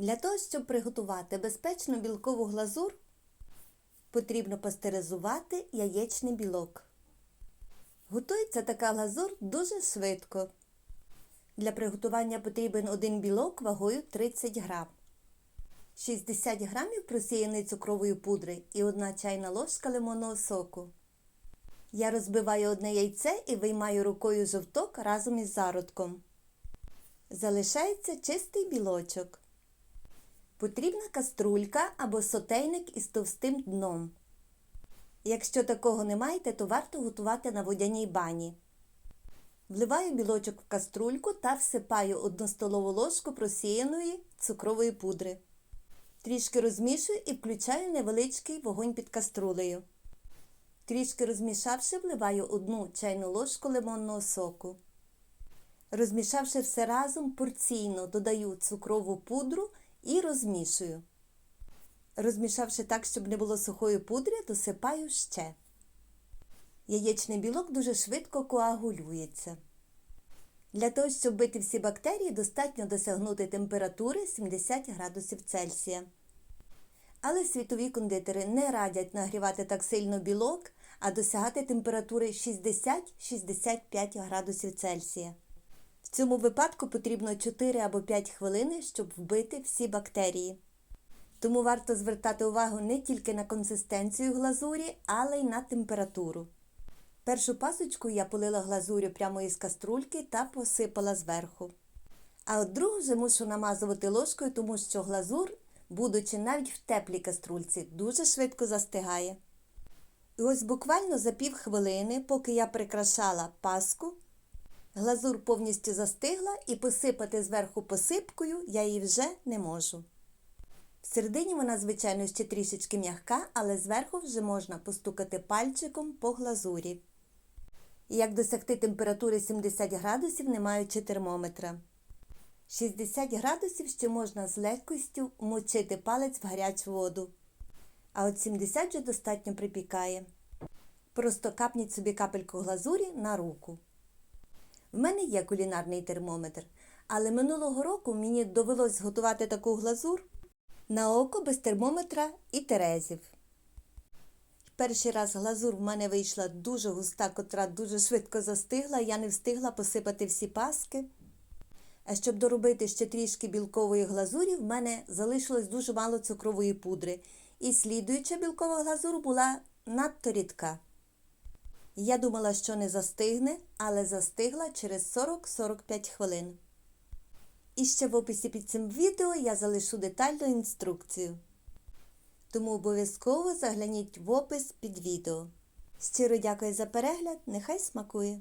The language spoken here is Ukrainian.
Для того, щоб приготувати безпечну білкову глазур, потрібно пастеризувати яєчний білок. Готується така глазур дуже швидко. Для приготування потрібен один білок вагою 30 грам, 60 грамів просіяної цукрової пудри і 1 чайна ложка лимонного соку. Я розбиваю одне яйце і виймаю рукою жовток разом із зародком. Залишається чистий білочок. Потрібна каструлька або сотейник із товстим дном. Якщо такого не маєте, то варто готувати на водяній бані. Вливаю білочок в каструльку та всипаю 1 столову ложку просіяної цукрової пудри. Трішки розмішую і включаю невеличкий вогонь під каструлею. Трішки розмішавши, вливаю 1 чайну ложку лимонного соку. Розмішавши все разом, порційно додаю цукрову пудру і розмішую. Розмішавши так, щоб не було сухої пудри, досипаю ще. Яєчний білок дуже швидко коагулюється. Для того, щоб бити всі бактерії, достатньо досягнути температури 70 градусів Цельсія. Але світові кондитери не радять нагрівати так сильно білок, а досягати температури 60-65 градусів Цельсія. В цьому випадку потрібно 4 або 5 хвилини, щоб вбити всі бактерії. Тому варто звертати увагу не тільки на консистенцію глазурі, але й на температуру. Першу пасочку я полила глазурю прямо із каструльки та посипала зверху. А от другу вже мушу намазувати ложкою, тому що глазур, будучи навіть в теплій каструльці, дуже швидко застигає. І ось буквально за пів хвилини, поки я прикрашала паску, глазур повністю застигла і посипати зверху посипкою я її вже не можу. Всередині вона, звичайно, ще трішечки м'яка, але зверху вже можна постукати пальчиком по глазурі. Як досягти температури 70 градусів, не маючи термометра. 60 градусів ще можна з легкістю мочити палець в гарячу воду. А от 70 вже достатньо припікає. Просто капніть собі капельку глазурі на руку. В мене є кулінарний термометр, але минулого року мені довелось готувати таку глазур на око без термометра і терезів. Перший раз глазур в мене вийшла дуже густа, котра дуже швидко застигла, я не встигла посипати всі паски. А щоб доробити ще трішки білкової глазурі, в мене залишилось дуже мало цукрової пудри, і слідуюча білкова глазур була надто рідка. Я думала, що не застигне, але застигла через 40-45 хвилин. І ще в описі під цим відео я залишу детальну інструкцію. Тому обов'язково загляніть в опис під відео. Щиро дякую за перегляд, нехай смакує!